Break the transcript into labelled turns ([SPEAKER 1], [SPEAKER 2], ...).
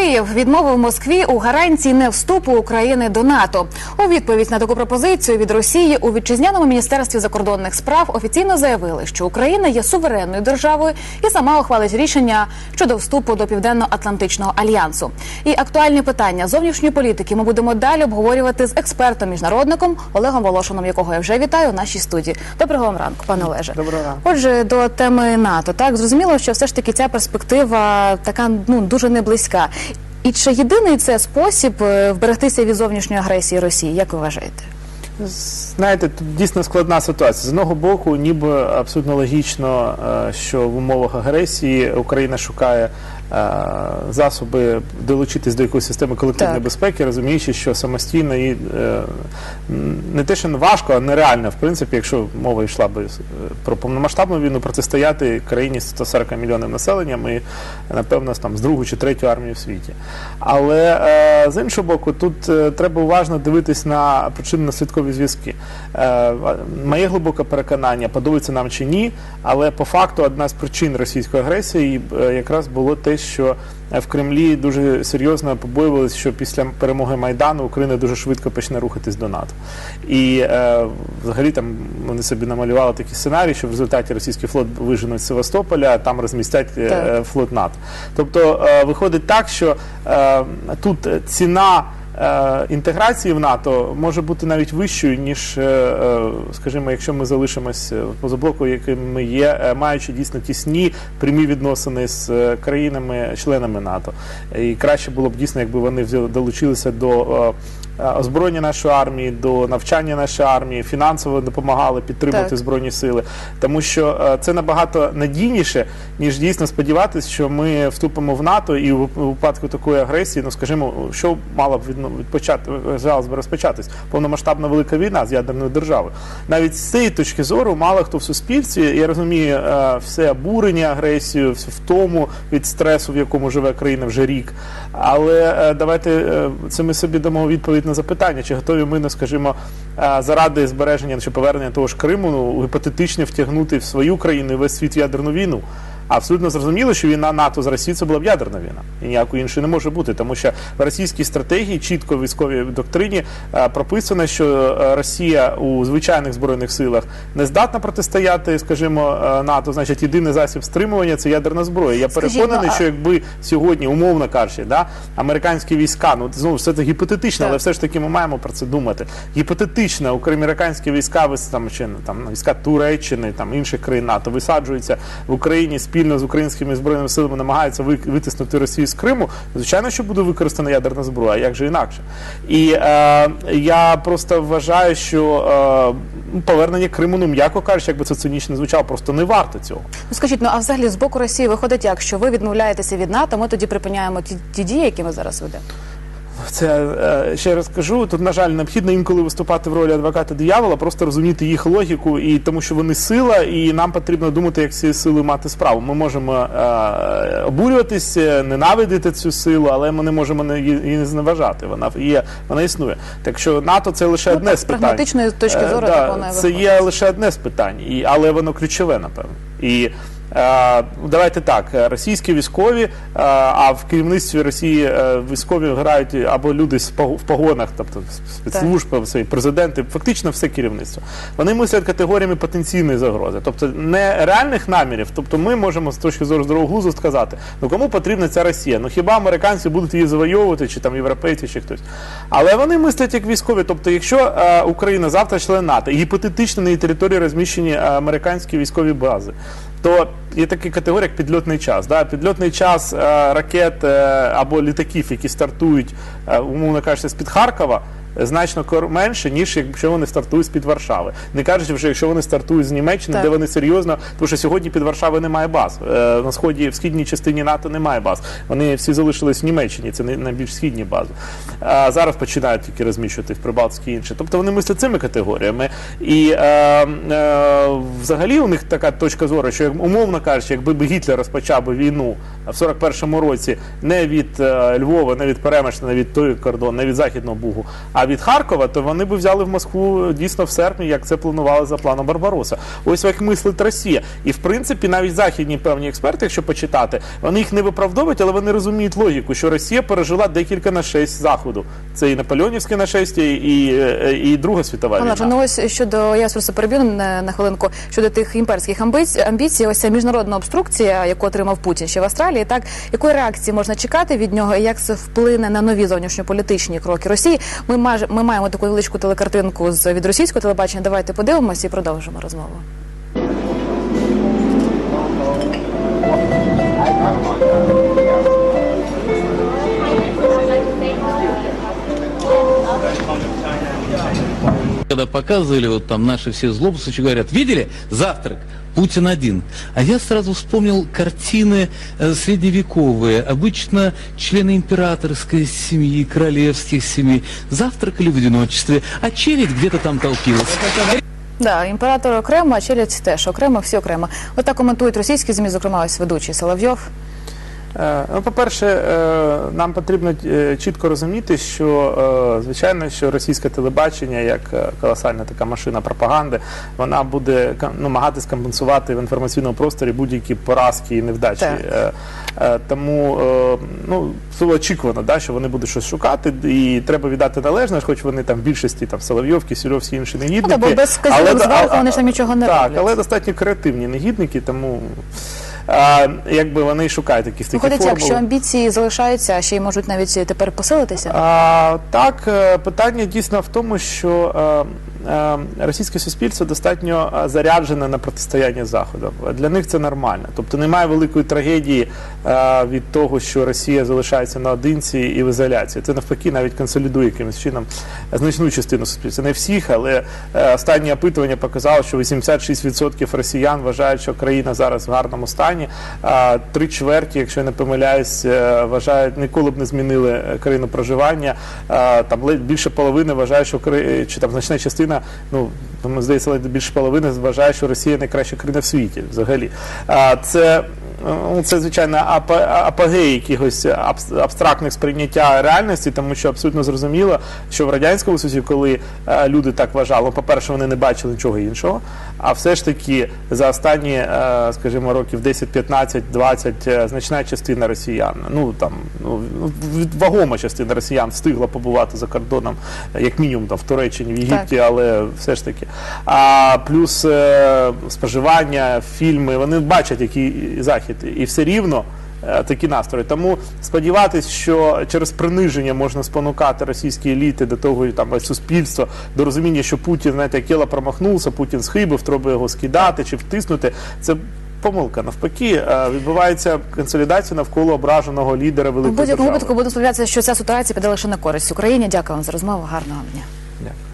[SPEAKER 1] Київ відмовив Москві у гарантії не вступу України до НАТО. У відповідь на таку пропозицію від Росії у вітчизняному міністерстві закордонних справ офіційно заявили, що Україна є суверенною державою і сама ухвалить рішення щодо вступу до південно-атлантичного альянсу. І актуальні питання зовнішньої політики ми будемо далі обговорювати з експертом міжнародником Олегом Волошином, якого я вже вітаю у нашій студії. Доброго вам ранку, пане Олеже.
[SPEAKER 2] Доброго ранку.
[SPEAKER 1] Отже, до теми НАТО. Так зрозуміло, що все ж таки ця перспектива така ну дуже не близька. І чи єдиний це спосіб е, вберегтися від зовнішньої агресії Росії? Як ви вважаєте?
[SPEAKER 2] Знаєте, тут дійсно складна ситуація. З одного боку, ніби абсолютно логічно, е, що в умовах агресії Україна шукає засоби долучитись до якоїсь системи колективної
[SPEAKER 1] Так.
[SPEAKER 2] безпеки, розуміючи, що самостійно і е, не те, що не важко, а нереально, в принципі, якщо мова йшла би е, про повномасштабну війну, протистояти країні з 140 мільйонів населенням і, напевно, там з другу чи третю армію в світі. Але е, з іншого боку, тут е, треба уважно дивитись на причинно-наслідкові зв'язки. Е, моє глибоке переконання, подобається нам чи ні, але по факту одна з причин російської агресії е, якраз було те, що в Кремлі дуже серйозно побоювалися, що після перемоги Майдану Україна дуже швидко почне рухатись до НАТО. І е, взагалі там вони собі намалювали такий сценарій, що в результаті російський флот виженуть з Севастополя, а там розмістять е, флот НАТО. Тобто е, виходить так, що е, тут ціна. Е, Інтеграції в НАТО може бути навіть вищою, ніж, е, е, скажімо, якщо ми залишимось е, поза блоку, яким ми є, маючи дійсно тісні прямі відносини з країнами-членами НАТО. І краще було б дійсно, якби вони долучилися до озброєння нашої армії, до навчання нашої армії, фінансово допомагали підтримувати
[SPEAKER 1] Так.
[SPEAKER 2] збройні сили, тому що е, це набагато надійніше, ніж дійсно сподіватися, що ми вступимо в НАТО і у випадку такої агресії, ну скажімо, що мала б відпочати би розпочатись повномасштабна велика війна з ядерною державою. Навіть з цієї точки зору, мало хто в суспільстві, я розумію, е, все обурення агресією, все втому від стресу, в якому живе країна вже рік. Але е, давайте е, це ми собі дамо відповідь на запитання, чи готові ми, ну, скажімо, е, заради збереження чи повернення того ж Криму, ну, гіпотетично втягнути в свою країну і весь світ в ядерну війну. Абсолютно зрозуміло, що війна НАТО з Росією це була б ядерна війна. І ніякої іншої не може бути, тому що в російській стратегії, чітко в військовій доктрині е, прописано, що е, Росія у звичайних збройних силах не здатна протистояти, скажімо, е, НАТО. Значить, єдиний засіб стримування це ядерна зброя. Я переконаний,
[SPEAKER 1] ну,
[SPEAKER 2] що якби сьогодні, умовно кажучи, да, американські війська, ну знову ж це гіпотетично, але все ж таки ми маємо про це думати. Гіпотетично, американські війська там, чи, там війська Туреччини, там інших країн НАТО висаджуються в Україні спільно з українськими збройними силами, намагаються ви- витиснути Росію з Криму. Звичайно, що буде використана ядерна зброя, як же інакше. І е, я просто вважаю, що е, ну, повернення Криму, ну м'яко кажучи, якби це цинічно звучало, просто не варто цього.
[SPEAKER 1] Ну скажіть, ну а взагалі з боку Росії виходить як, що ви відмовляєтеся від НАТО, ми тоді припиняємо ті, ті дії, які ми зараз ведемо.
[SPEAKER 2] Це е, ще раз кажу. Тут, на жаль, необхідно інколи виступати в ролі адвоката диявола, просто розуміти їх логіку, і тому що вони сила, і нам потрібно думати, як з цією силою мати справу. Ми можемо е, обурюватись, е, ненавидити цю силу, але ми не можемо її не зневажати. Вона є, вона існує. Так що НАТО це лише
[SPEAKER 1] Ну,
[SPEAKER 2] одне
[SPEAKER 1] так,
[SPEAKER 2] з
[SPEAKER 1] з
[SPEAKER 2] питань.
[SPEAKER 1] прагматичної точки
[SPEAKER 2] Е,
[SPEAKER 1] зору
[SPEAKER 2] да,
[SPEAKER 1] так воно
[SPEAKER 2] це
[SPEAKER 1] виходить.
[SPEAKER 2] є лише одне з питань, і, але воно ключове, напевно. І е, давайте так, е, російські військові, е, а в керівництві Росії е, військові грають або люди в погонах, тобто спецслужби, свої президенти, фактично все керівництво. Вони мислять категоріями потенційної загрози, тобто не реальних намірів. Тобто ми можемо з точки зору здорового глузду сказати, ну кому потрібна ця Росія? Ну хіба американці будуть її завойовувати, чи там європейці, чи хтось. Але вони мислять як військові. Тобто, якщо е, Україна завтра член НАТО, гіпотетично на її території розміщені е, американські військові бази. То є такі категорія, як підльотний час. Да? Підльотний час е, ракет е, або літаків, які стартують, е, умовно кажучи, з-під Харкова, е, значно менше, ніж якщо вони стартують з-під Варшави. Не кажучи вже, якщо вони стартують з Німеччини,
[SPEAKER 1] Так.
[SPEAKER 2] де вони серйозно, тому що сьогодні під Варшавою немає баз. Е, на сході, в східній частині НАТО немає баз. Вони всі залишились в Німеччині, це най- найбільш східні бази. А зараз починають тільки розміщувати в Прибалтській і інше. Тобто вони мислять цими категоріями. І е, е, взагалі у них така точка зору, що умовно кажучи, якби Гітлер розпочав би війну в 41-му році не від е, Львова, не від Перемишля, не від той кордон, не від Західного Бугу, а А від Харкова, то вони б взяли в Москву дійсно в серпні, як це планували за планом Барбароса. Ось як мислить Росія. І в принципі, навіть західні певні експерти, якщо почитати, вони їх не виправдовують, але вони розуміють логіку, що Росія пережила декілька нашесть заходу. Це і Наполеонівське нашестя, і, е, і Друга світова війна.
[SPEAKER 1] Ну ось щодо я просто переб'ю на, на хвилинку щодо тих імперських амбіцій, амбіцій, ось ця міжнародна обструкція, яку отримав Путін ще в Австралії. Так якої реакції можна чекати від нього, і як це вплине на нові зовнішньополітичні кроки Росії? Ми маж, ми маємо таку величку телекартинку з від російського телебачення. Давайте подивимося і продовжимо розмову.
[SPEAKER 3] Когда показывали вот там наши все злобствующие говорят, видели завтрак? Путин один. А я сразу вспомнил картины э, средневековые. Обычно члены императорской семьи, королевских семей завтракали в одиночестве, а челядь где-то там толпилась.
[SPEAKER 1] Да, імператор окремо, а челядь теж окремо, всі окремо. Отак коментують російські змі, зокрема ось ведучий Соловйов.
[SPEAKER 2] Е, Ну, по-перше, е, нам потрібно е, чітко розуміти, що звичайно, що російське телебачення, як колосальна така машина пропаганди, вона буде намагатись компенсувати в інформаційному просторі будь-які поразки і невдачі.
[SPEAKER 1] Так.
[SPEAKER 2] Тому ну було очікувано, да, що вони будуть щось шукати, і треба віддати належне, хоч вони там в більшості там Соловйов, Кісельов, інші негідники.
[SPEAKER 1] Ну, бо без
[SPEAKER 2] Але-
[SPEAKER 1] зверху вони ж там нічого не
[SPEAKER 2] так,
[SPEAKER 1] роблять.
[SPEAKER 2] але достатньо креативні негідники, тому. А, якби вони шукають якісь такі
[SPEAKER 1] Виходить,
[SPEAKER 2] формули.
[SPEAKER 1] якщо амбіції залишаються, а ще й можуть навіть тепер посилитися.
[SPEAKER 2] А, так, е, питання дійсно в тому, що е, е, російське суспільство достатньо е, заряджене на протистояння Заходом. Для них це нормально. Тобто немає великої трагедії е, від того, що Росія залишається наодинці і в ізоляції. Це навпаки навіть консолідує якимось чином значну частину суспільства. Не всіх, але е, останнє опитування показало, що 86% росіян вважають, що країна зараз в гарному стані. А три чверті, якщо я не помиляюсь, е, вважають, ніколи б не змінили е, країну проживання. Там більше половини вважає, що чи там значна частина, ну мені здається, більше половини вважає, що Росія найкраща країна в світі взагалі. Це це звичайно апо- апогей якихось абс- абстрактних сприйняття реальності, тому що абсолютно зрозуміло, що в радянському Союзі, коли е, люди так вважали, ну, по-перше, вони не бачили нічого іншого. А все ж таки за останні, е, скажімо, років 10, 15, 20 е, значна частина росіян, ну там ну вагома частина росіян встигла побувати за кордоном, як мінімум там в Туреччині, в Єгипті, але все ж таки. А плюс е, споживання, фільми, вони бачать який захід, і все рівно. е, Такі настрої. Тому сподіватись, що через приниження можна спонукати російські еліти до того, там суспільство, до розуміння, що Путін, знаєте, як Кєла промахнувся, Путін схибив, треба його скидати чи втиснути. Це помилка. Навпаки, е, відбувається консолідація навколо ображеного лідера
[SPEAKER 1] У
[SPEAKER 2] великої
[SPEAKER 1] будь-якому випадку буду сподіватися, що ця ситуація піде лише на користь Україні. Дякую вам за розмову. Гарного дня.
[SPEAKER 2] Дякую.